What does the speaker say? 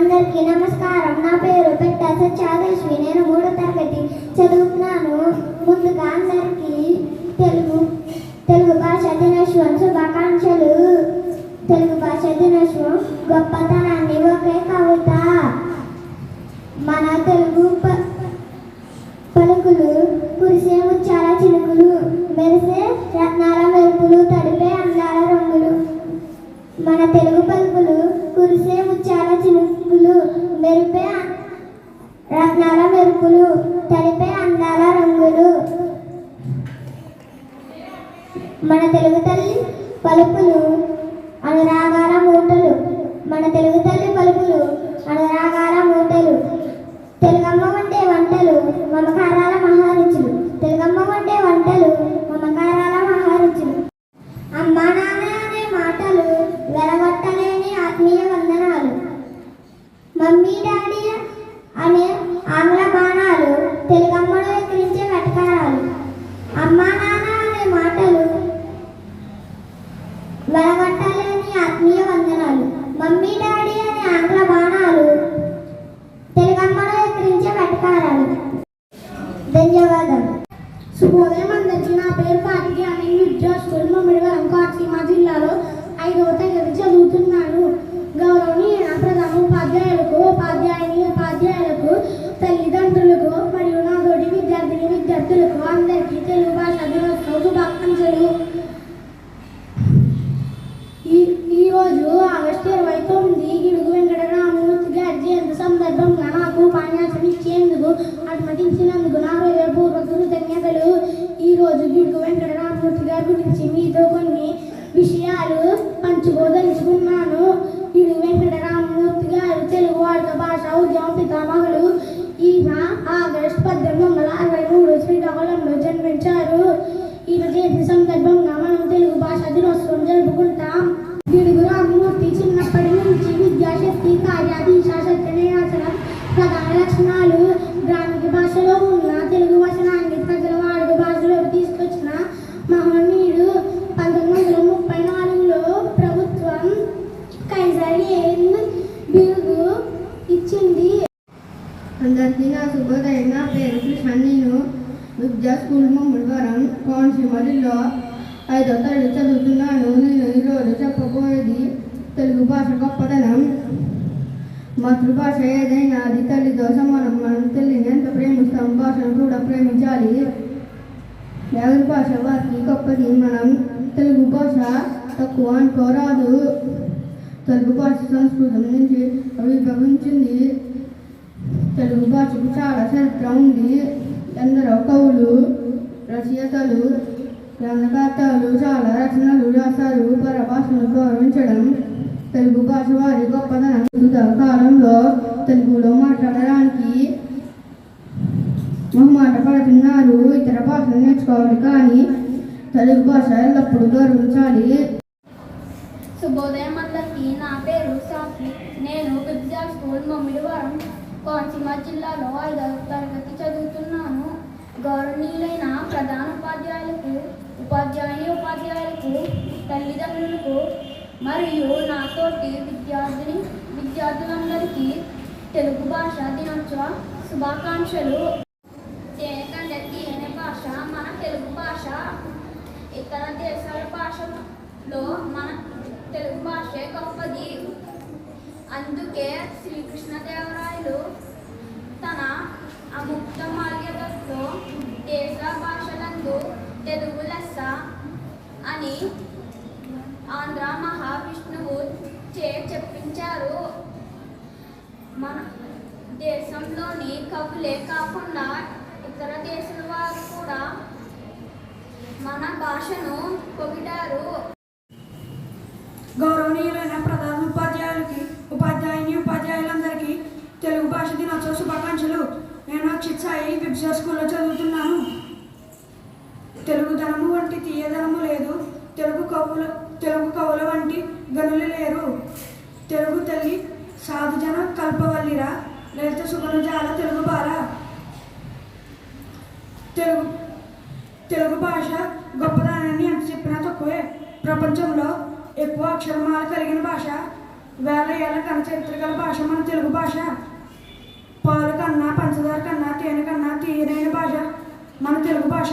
అందరికీ నమస్కారం. నా పేరు పెట్ట సత్యాదేశ్వి. నేను మూడో తరగతి చదువుతున్నాను. ముందుగా అందరికీ తెలుగు తెలుగు భాష దినోత్సవం శుభాకాంక్షలు. తెలుగు భాష దినోత్సవం గొప్పతనాన్ని ఒకే కవిత. మన తెలుగు ప- పలుకులు కురిసే ముత్యాల చిలుకులు మెరిసే రత్నాల మెరుపులు తడిపే అందాల రంగులు. మన తెలుగు పలుకులు కురిసే మన తెలుగు తల్లి పలుకులు అనురాగాల మూటలు. మన తెలుగు తల్లి పలుకులు అనురాగ శుభోదయం అందరికీ నా పేరు కార్తికి అని విద్యా స్కూల్ మమ్మడివరం కోనసీమ జిల్లాలో ఐదవ తరగతి చదువుతున్నాను గౌరవనీయ ప్రధాన ఉపాధ్యాయులకు ఉపాధ్యాయుని ఉపాధ్యాయులకు తల్లిదండ్రులకు మరియు నా తోటి విద్యార్థిని విద్యార్థులకు అందరికీ తెలుగు భాష దినోత్సవ శుభాకాంక్షలు ఈ ఈరోజు ఆగస్టు ఇరవై తొమ్మిది గిడుగు వెంకటరామమూర్తి గారి జయంతి సందర్భంగా నాకు ఉపన్యాసం ఇచ్చేందుకు అనుమతించినందుకు నా హృదయపూర్వక కృతజ్ఞతలు ఈరోజు గిడుగు వెంకటరామమూర్తి గారి గురించి మీతో కొన్ని విషయాలు పంచుకోదలుచుకున్నాను. ఇది వెంకటరామమూర్తి గారు తెలుగు వాడుక భాష ఉద్యమ పితామహులు ఈయన ఆగస్టు పద్దెనిమిది నా నా పేరు కృష్ణ నేను విద్యా స్కూల్ మంగళవారం కోనసీమ జిల్లా ఐదో తరగతి చదువుతున్నాను. నేను ఈరోజు చెప్పబోయేది తెలుగు భాష గొప్పదనం మాతృభాష ఏదైనా అది తల్లితో సమానం. మనం తల్లిని ఎంత ప్రేమిస్తాం భాషను కూడా ప్రేమించాలి. ఎవరి భాష వారికి గొప్పది. మనం తెలుగు భాష తక్కువ అనుకోరాదు. తెలుగు భాష సంస్కృతం నుంచి అవిర్భవించింది తెలుగు భాషకు చాలా చరిత్ర ఉంది. ఎందరో కవులు రచయితలు గ్రంథకర్తలు చాలా రచనలు రాశారు. పరభాషను గౌరవించడం తెలుగు భాష వారి గొప్పదనం కాలంలో తెలుగులో మాట్లాడడానికి మొహమాట పడుతున్నారు. ఇతర భాషలు నేర్చుకోవాలి కానీ తెలుగు భాష ఎల్లప్పుడూ గౌరవించాలి. శుభోదయం అందరికీ. నా పేరు సాఫీ. నేను విద్యా స్కూల్ మమ్మిడివరం కోనసీమ జిల్లాలో ఐదవ తరగతి చదువుతున్నాను. గౌరవనీయులైన ప్రధాన ఉపాధ్యాయులకు ఉపాధ్యాయుని ఉపాధ్యాయులకు తల్లిదండ్రులకు మరియు నాతోటి విద్యార్థిని విద్యార్థులందరికీ తెలుగు భాష దినోత్సవ శుభాకాంక్షలు. తేనెకంటే అనే భాష? మన తెలుగు భాష. ఇతర దేశాల భాషలో మన తెలుగు భాషే గొప్పది. అందుకే శ్రీకృష్ణదేవరాయలు తన అముక్త మాల్యదతో దేశ భాషలందు తెలుగు లెస్స అని ఆంధ్ర మహావిష్ణువు చే చెప్పించారు. మన దేశంలోని కవులే కాకుండా ఇతర దేశాల వారు కూడా మన భాషను పొగిడారు. గౌరవనీయులైన ప్రధాన తెలుగు భాష దినోత్సవ శుభాకాంక్షలు. నేను అక్షిత్ సాయి స్కూల్లో చదువుతున్నాను. తెలుగుదనము వంటి తీయదనము లేదు. తెలుగు కవుల తెలుగు కవుల వంటి గనులు లేరు. తెలుగు తల్లి సాధుజన కల్పవల్లిరా. లలిత సుగనుజాల తెలుగు బాల. తెలుగు తెలుగు భాష గొప్పదానని ఎంత చెప్పినా తక్కువే. ప్రపంచంలో ఎక్కువ అక్షరమాలు కలిగిన భాష. వేల ఏళ్ళ కనచరిత్ర గల భాష మన తెలుగు భాష. పాలు కన్నా పంచదార కన్నా తేనె కన్నా తీయనైన భాష. మన తెలుగు భాష.